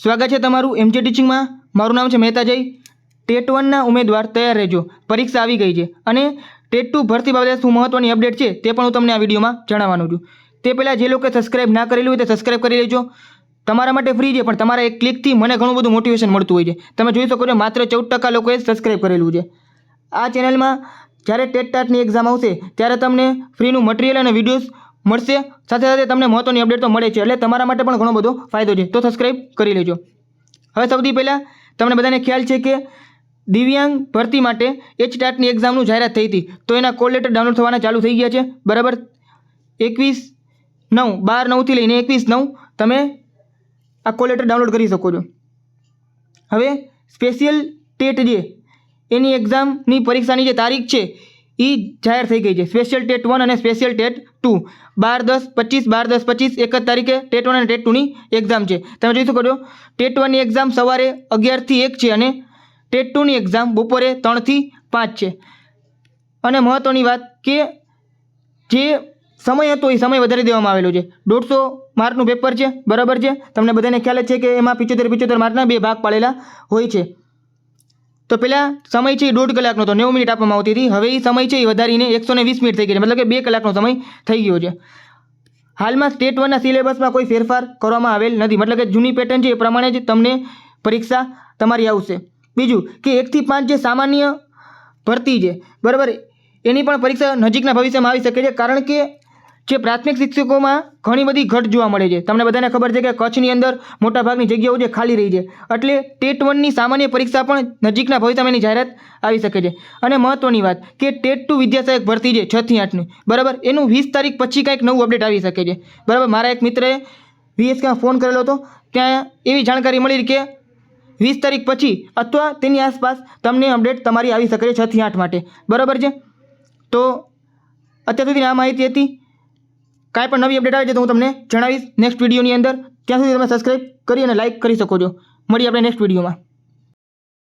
સ્વાગત છે તમારું એમજે ટીચિંગમાં મારું નામ છે મહેતાજય ટેટ વનના ઉમેદવાર તૈયાર રહેજો. પરીક્ષા આવી ગઈ છે. અને ટેટ ટુ ભરતી બાબતે શું મહત્ત્વની અપડેટ છે તે પણ હું તમને આ વિડીયોમાં જણાવવાનું છું. તે પહેલાં જે લોકોએ સબસ્ક્રાઇબ ના કરેલું હોય તે સબસ્ક્રાઇબ કરી લેજો. તમારા માટે ફ્રી છે, પણ તમારા એક ક્લિકથી મને ઘણું બધું મોટિવેશન મળતું હોય છે. તમે જોઈ શકો છો માત્ર ચૌદ ટકા લોકોએ સબસ્ક્રાઇબ કરેલું છે. આ ચેનલમાં જ્યારે ટેટ ટાટની એક્ઝામ આવશે, ત્યારે તમને ફ્રીનું મટીરિયલ અને વિડીયોઝ મળશે. સાથે સાથે તમને મહત્ત્વની અપડેટ તો મળે છે, એટલે તમારા માટે પણ ઘણો બધો ફાયદો છે. તો સબસ્ક્રાઈબ કરી લેજો. હવે સૌથી પહેલાં તમને બધાને ખ્યાલ છે કે દિવ્યાંગ ભરતી માટે એચ ટાટની એક્ઝામનું જાહેરાત થઈ હતી. તો એના કોલ લેટર ડાઉનલોડ થવાના ચાલુ થઈ ગયા છે. બરાબર? એકવીસ નવ, બાર નવથી લઈને એકવીસ નવ તમે આ કોલ લેટર ડાઉનલોડ કરી શકો છો. હવે સ્પેશિયલ ટેટ જે, એની એક્ઝામની પરીક્ષાની જે તારીખ છે એ જાહેર થઈ ગઈ છે. સ્પેશિયલ ટેટ વન અને સ્પેશિયલ ટેટ ટુ બાર દસ પચીસ, બાર દસ પચીસ એક જ તારીખે ટેટ વન અને ટેટ ટુની એક્ઝામ છે. તમે જોઈ શકો છો ટેટ વનની એક્ઝામ સવારે અગિયારથી એક છે અને ટેટ ટુની એક્ઝામ બપોરે ત્રણથી પાંચ છે. અને મહત્ત્વની વાત કે જે સમય હતો એ સમય વધારી દેવામાં આવેલો છે. દોઢસો માર્કનું પેપર છે, બરાબર છે? તમને બધાને ખ્યાલ જ છે કે એમાં પિચોતેર પિચોતેર માર્કના બે ભાગ પાડેલા હોય છે. તો પહેલાં સમય છે એ દોઢ કલાકનો હતો. નેવું મિનિટ આપવામાં આવતી હતી. હવે એ સમય છે એ વધારીને એકસો ને વીસ મિનિટ થઈ ગઈ મતલબ કે બે કલાકનો સમય થઈ ગયો છે. હાલમાં સ્ટેટ વનના સિલેબસમાં કોઈ ફેરફાર કરવામાં આવેલ નથી. મતલબ કે જૂની પેટર્ન છે એ પ્રમાણે જ તમને પરીક્ષા તમારી આવશે. બીજું કે એકથી પાંચ જે સામાન્ય ભરતી છે, બરાબર, એની પણ પરીક્ષા નજીકના ભવિષ્યમાં આવી શકે છે. કારણ કે જે પ્રાથમિક શિક્ષકોમાં ઘણી બધી ઘટ જોવા મળે છે. તમને બધાને ખબર છે કે કચ્છની અંદર મોટાભાગની જગ્યાઓ જે ખાલી રહી છે. એટલે ટેટ વનની સામાન્ય પરીક્ષા પણ નજીકના ભવિષ્યમાં એની જાહેરાત આવી શકે છે. અને મહત્ત્વની વાત કે ટેટ ટુ વિદ્યાસહાયક ભરતી છે છથી આઠની બરાબર? એનું વીસ તારીખ પછી કાંઈક નવું અપડેટ આવી શકે છે. બરાબર? મારા એક મિત્રએ વીએસકેમાં ફોન કરેલો હતો. ત્યાં એવી જાણકારી મળી કે વીસ તારીખ પછી અથવા તેની આસપાસ તમને અપડેટ તમારી આવી શકે છે છથી આઠ માટે. બરાબર છે? તો અત્યાર સુધીની આ માહિતી હતી. કાંઈ પણ નવી અપડેટ આવે છે તો હું તમને જણાવીશ નેક્સ્ટ વિડીયોની અંદર. ત્યાં સુધી તમે સબસ્ક્રાઈબ કરી અને લાઇક કરી શકો છો. મળીએ આપણે નેક્સ્ટ વિડીયોમાં